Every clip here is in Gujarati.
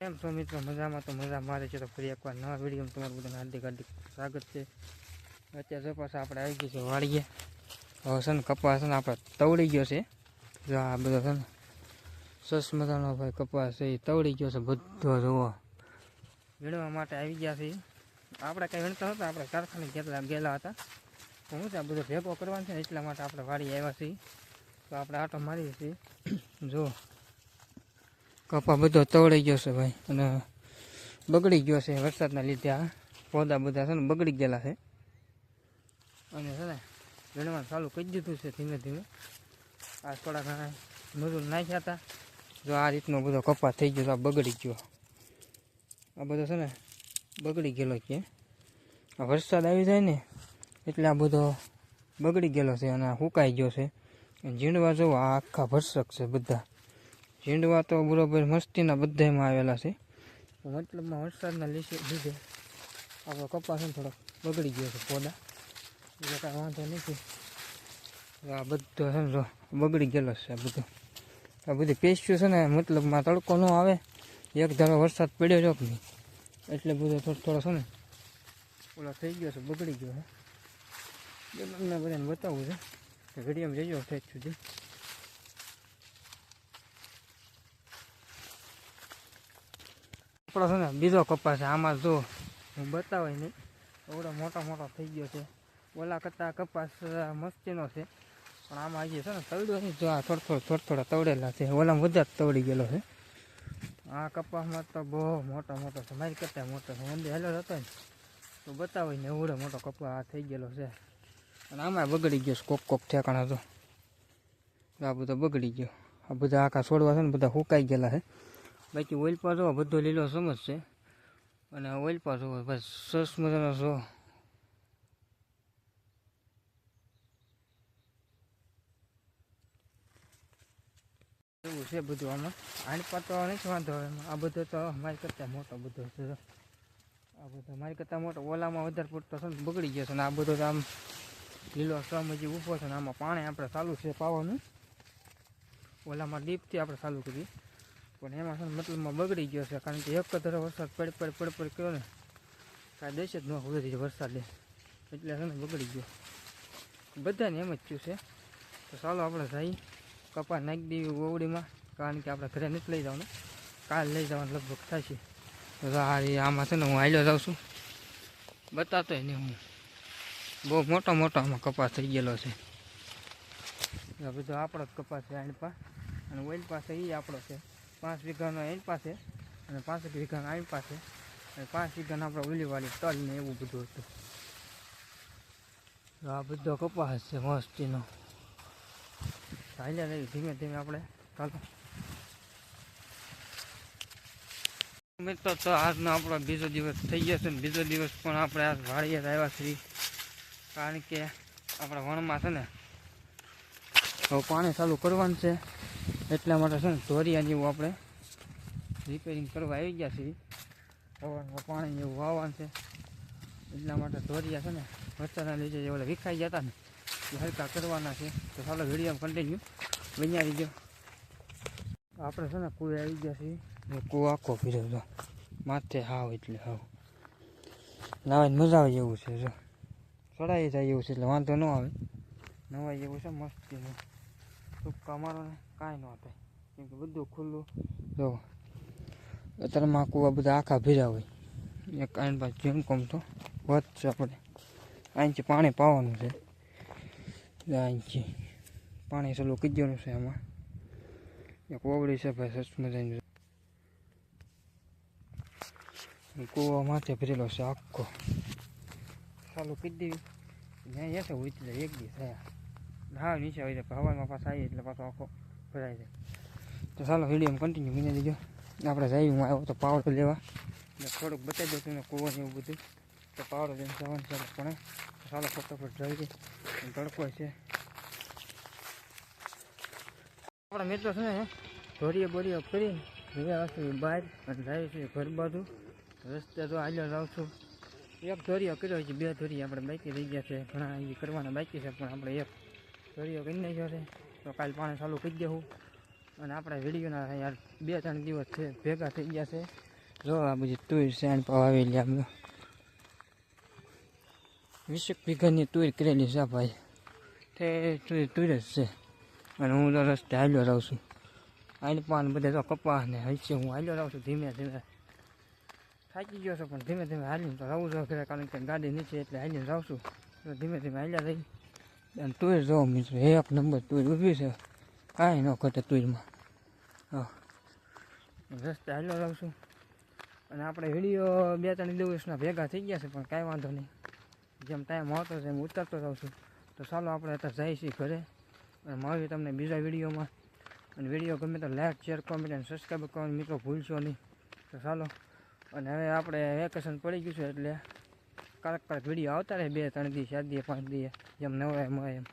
કેમ છો મિત્રો મજામાં તો મજા મારે છે તો ફરી એકવાર નવા વિડીયોમાં તમારું બધાને હાર્દિક હાર્દિક સ્વાગત છે. અત્યારે પાછા આપણે આવી ગયું છે વાળીએ હવે છે ને કપાસ છે ને આપણે તવડી ગયો છે. જો આ બધો છે ને સસ મજાનો ભાઈ કપાસ છે એ તવડી ગયો છે બધો જોવો વીણવા માટે આવી ગયા છે. આપણે કંઈ વીણતા હતા આપણે કારખાને ગયેલા ગયેલા હતા. તો હું ત્યાં બધો ભેગો કરવાનો છે એટલા માટે આપણે વાળી આવ્યા છીએ. તો આપણે આટો મારીએ છીએ. જો. કપા બધો તવડાઈ ગયો છે ભાઈ. અને બગડી ગયો છે વરસાદના લીધે આ. પોદા બધા છે ને બગડી ગયેલા છે. અને છે ને વીણવાનું ચાલુ કરી દીધું છે ધીમે ધીમે. આ થોડા ઘણા મજૂર નાખ્યા હતા. જો આ રીતનો બધો કપા થઈ ગયો તો આ બગડી ગયો. આ બધો છે ને બગડી ગયેલો છે. આ વરસાદ આવી જાય ને એટલે આ બધો બગડી ગયેલો છે અને આ સુકાઈ ગયો છે. ઝીણવા જુઓ આ આખા ભરસક છે બધા. ઝીંડવા તો બરાબર મસ્તીના બધામાં આવેલા છે. મતલબમાં વરસાદના લીધે આપણો કપાસ થોડોક બગડી ગયો છે પોદા. એટલે કાંઈ વાંધો નથી. આ બધો ને બગડી ગયેલો છે આ બધું. આ બધી પેસ્યું છે ને મતલબમાં તડકો ન આવે. એક ધારો વરસાદ પડ્યો છે નહીં એટલે બધો થોડો થોડો છે ને ઓલો થઈ ગયો છે, બગડી ગયો છે. તમને બધાને બતાવવું છે. ઘડીએમ જજો જ સુધી. આપણો છે ને, બીજો કપાસ છે. આમાં જો હું બતાવાય નહીં. એવડો મોટો મોટો થઈ ગયો છે. ઓલા કરતાં કપાસ મસ્તીનો છે. પણ આમાં આવીએ છે ને તવડ્યો નહીં જો આ થોડ થોડો થોડ થોડા તવડેલા છે. ઓલામાં વધારે તવડી ગયેલો છે. આ કપાસમાં તો બહુ મોટો મોટો છે. મારી કરતાં મોટો છે. અંદર હેલો હતો ને. તો બતાવાય ને એવડો મોટો કપડા આ થઈ ગયેલો છે. અને આમાં બગડી ગયો કોક કોક ઠેકાણા તો. આ બધો બગડી ગયો. આ બધા આખા છોડવા છે ને, બધા સુકાઈ ગયેલા છે. બાકી ઓઇલ પર બધો લીલો સમજ છે. અને ઓઇલ પર બસ સરસ મજાનો શો એવું છે બધું આમાં. આની પર તો નથી વાંધો હવે આ બધો તો મારી કરતાં મોટો બધો છે. આ બધો મારી કરતાં મોટો ઓલામાં વધારે પૂરતો છે બગડી ગયો છે. ને આ બધો તો આમ લીલો સમ હજી ઊભો છે ને આમાં પાણી આપણે ચાલુ છે પાવાનું. ઓલામાં ડીપથી આપણે ચાલુ કરીએ. પણ એમાં છે મતલબમાં બગડી ગયો છે, કારણ કે એક ધારો વરસાદ પડ પડ પડ પડ કર્યો ને કાંઈ દેશ જ ન હોય વરસાદે એટલે છે બગડી ગયો. બધાને એમ જ થયું છે. તો ચાલો આપણે જઈ કપા નાખી દેવી ઓવડીમાં કારણ કે આપણે ઘરે નથી લઈ જવાનું. કાલ લઈ જવાનું લગભગ થશે તો આમાં છે ને હું હાલ્યો જાઉં છું. બતાતોય નહીં હું. બહુ મોટો મોટો આમાં કપાસ થઈ ગયેલો છે. બધો આપણો જ કપાસ છે પાસે અને ઓઇલ પાસે એ આપણો છે. પાંચ વીઘાનો એની પાસે અને પાંસઠ વીઘાના આની પાસે અને પાંચ વીઘાના આપણે ઉલીવાળી તલ ને એવું બધું હતું. આ બધો કપાસ છે મસ્તીનો. ચાલ્યા રહી ધીમે ધીમે આપણે. ચાલો. મિત્રો, તો આજનો આપણો બીજો દિવસ થઈ ગયો છે બીજો દિવસ પણ આપણે આજ વાળીએ આવ્યા છીએ. કારણ કે આપણા વણમાં છે ને, હવે પાણી ચાલુ કરવાનું છે. એટલા માટે છે ને ધોરિયા જેવું આપણે રિપેરિંગ કરવા આવી ગયા છીએ. હવામાં પાણી જેવું વાવવાનું છે. એટલા માટે ધોરિયા છે ને વચ્ચેના લીધે જે ઓલા વિખાઈ જતા ને, એ હલકા કરવાના છે. તો ચાલો વીડિયો કન્ટિન્યુ બનાવી ગયો આપણે છે ને કુએ આવી ગયા છીએ. ને આખો ફીરો જો માથે હાવ એટલે હાવ. નાવાની મજા આવે એવું છે, જો. ચડાઈ જાય એવું છે એટલે વાંધો ન આવે. નવાઈ એવું છે, મસ્તીનું. ટૂંકા મારો ને કાંઈ ન થાય કેમ કે બધું ખુલ્લું. જો, અત્યારમાં કૂવા બધા આખા ભીરા હોય. એક આઈન પાસે જેમ કોમ તો વધશે આપણે. અહીંથી પાણી પાવાનું છે. અહીંથી પાણી ચાલુ કીધેલું છે આમાં. એક ઓગળી છે ભાઈ સચ મજાની કુવા માથે ભરેલો છે આખો. ચાલુ કરી દેવી જ્યાં જશે હોય એક દિવસ થયા. હા નીચે આવી જાય હવામાં પાછા આવીએ એટલે પાછો આખો ભરાઈ છે. તો ચાલો વીડિયો કન્ટિન્યુ બની દેજો આપણે જઈ હું આવ્યો તો પાવડો લેવા. એટલે થોડુંક બતાવી દઉં તમને કૂવો ને એવું બધું. તો પાવડો લઈને જવાનું ચાલો પણ ચાલો, ફટાફટ જઈએ. તડકો છે. આપણા મિત્રો છે ને, ધોરીએ બોરીઓ કરી ગયા વાગે બહાર. અને જાય છે ઘર બાજુ. રસ્તે તો હાલ્યો જાઉં છું એક ધોરીઓ કર્યો છે, બે ધોરી આપણે બાકી રહી ગયા છે. ઘણા એ કરવાના બાકી છે, પણ આપણે એક ધોરીઓ કરી નાખ્યો છે. તો કાલ પાણી ચાલુ કરી દેવું. અને આપણા વિડીયોના યાર બે ત્રણ દિવસ છે, ભેગા થઈ ગયા છે. જો આ બધી તુર પાવ લે આમ. વીસેક વીઘાની તુર કરેલી છે ભાઈ. તે તુર જ છે. અને હું તો રસ્તે હાલ્યો રહું છું. આઈને પાન બધે તો કપા ને હશે હું હાલ્યો રહું છું ધીમે ધીમે. થાકી ગયો છું, પણ ધીમે ધીમે હાલીને તો રહું છું કારણ કે ગાડી નીચે એટલે હાલીને રહું છું. ધીમે ધીમે હાલ્યા રહી. અને તુર જો મિત્રો એક નંબર તુર ઊભી છે. કાંઈ ન ઘટે તુરમાં હા. રસ્તે હાલો છું. અને આપણે વીડિયો બે ત્રણ દિવસના ભેગા થઈ ગયા છે, પણ કાંઈ વાંધો નહીં. જેમ ટાઈમ આવતો છે એમ ઉતરતો રહું છું. તો ચાલો આપણે અત્યારે જઈએ છીએ ઘરે. અને મળીએ તમને બીજા વિડીયોમાં. અને વીડિયો ગમે તો લાઈક શેર કોમેન્ટ અને સબસ્ક્રાઈબ કરવાનું મિત્રો ભૂલશો નહીં. તો ચાલો. અને હવે આપણે વેકેશન પડી ગયું છે એટલે કારક કારક વીડિયો આવતા રહે બે ત્રણ દી ચાર દી પાંચ દી જેમ નવરાય મળે એમ.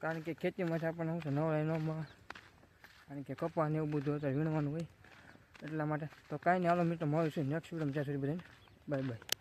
કારણ કે ખેતીમાંથી આપણને શું નવરાય ન મળે. કારણ કે કપા ને એવું બધું અત્યારે વીણવાનું હોય. એટલા માટે તો કાંઈ નહીં. હાલો મિત્રો, મળીશું નેક્સ્ટ વીડિયો જ્યાં સુધી બધાને બાય બાય